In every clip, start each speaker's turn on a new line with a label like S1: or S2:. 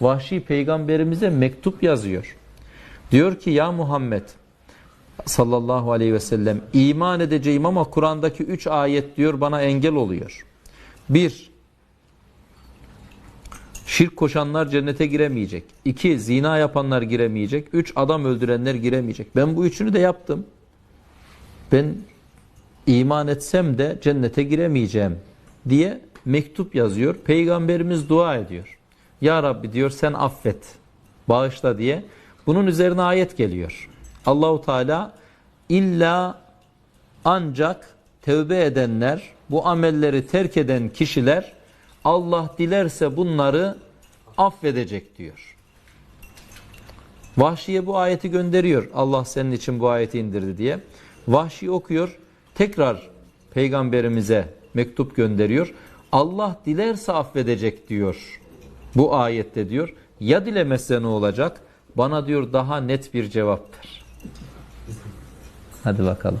S1: Vahşi peygamberimize mektup yazıyor. Diyor ki ya Muhammed sallallahu aleyhi ve sellem iman edeceğim ama Kur'an'daki üç ayet diyor bana engel oluyor. Bir, şirk koşanlar cennete giremeyecek. İki, zina yapanlar giremeyecek. Üç, adam öldürenler giremeyecek. Ben bu üçünü de yaptım. Ben iman etsem de cennete giremeyeceğim diye mektup yazıyor. Peygamberimiz dua ediyor. Ya Rabbi diyor sen affet, bağışla diye. Bunun üzerine ayet geliyor. Allahu Teala illa ancak tevbe edenler, bu amelleri terk eden kişiler Allah dilerse bunları affedecek diyor. Vahşiye bu ayeti gönderiyor. Allah senin için bu ayeti indirdi diye. Vahşi okuyor. Tekrar peygamberimize mektup gönderiyor. Allah dilerse affedecek diyor. Bu ayette diyor. Ya dilemezse ne olacak? Bana diyor daha net bir cevap ver. Hadi bakalım.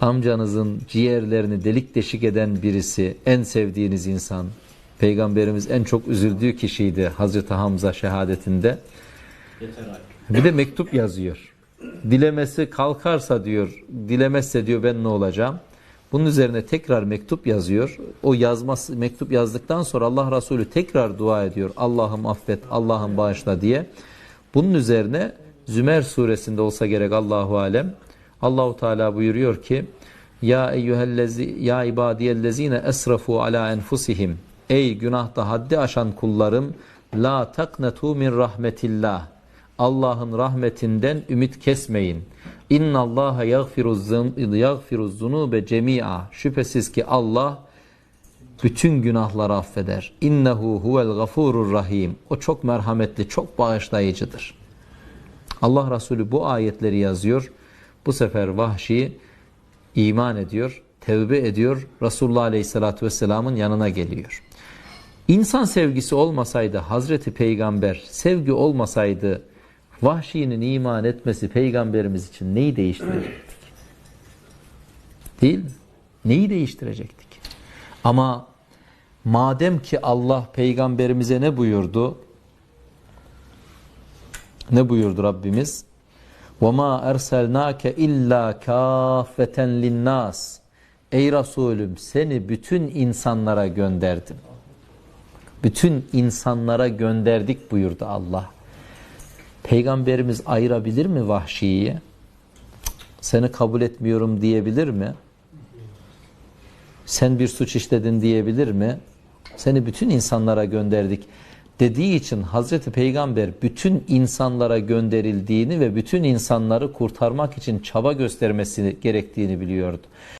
S1: Amcanızın ciğerlerini delik deşik eden birisi, en sevdiğiniz insan, Peygamberimiz en çok üzüldüğü kişiydi Hazreti Hamza şehadetinde. Bir de mektup yazıyor. Dilemesi kalkarsa diyor, dilemezse diyor ben ne olacağım? Bunun üzerine tekrar mektup yazıyor. O yazması mektup yazdıktan sonra Allah Resulü tekrar dua ediyor. Allah'ım affet, Allah'ım bağışla diye. Bunun üzerine Zümer suresinde olsa gerek Allahu alem. Allahu Teala buyuruyor ki: Ya eyyuhellezi ya ibadiyellezine esrafu ala enfusihim. Ey günahta haddi aşan kullarım, la taknetu min rahmetillah. Allah'ın rahmetinden ümit kesmeyin. İnna Allaha yaghfiruz zunube cemi'a. Şüphesiz ki Allah bütün günahları affeder. İnnehu huvel gafurur rahim. O çok merhametli, çok bağışlayıcıdır. Allah Resulü bu ayetleri yazıyor. Bu sefer vahşi iman ediyor, tevbe ediyor. Resulullah Aleyhisselatü Vesselam'ın yanına geliyor. İnsan sevgisi olmasaydı Hazreti Peygamber, sevgi olmasaydı vahşinin iman etmesi peygamberimiz için neyi değiştirecektik? Değil mi? Neyi değiştirecektik? Ama madem ki Allah peygamberimize ne buyurdu? Ne buyurdu Rabbimiz? وَمَا اَرْسَلْنَاكَ اِلَّا كَافَّةً لِلنَّاسِ Ey Resulüm seni bütün insanlara gönderdim. Bütün insanlara gönderdik buyurdu Allah. Peygamberimiz ayırabilir mi vahşiyi? Seni kabul etmiyorum diyebilir mi? Sen bir suç işledin diyebilir mi? Seni bütün insanlara gönderdik dediği için Hazreti Peygamber bütün insanlara gönderildiğini ve bütün insanları kurtarmak için çaba göstermesi gerektiğini biliyordu.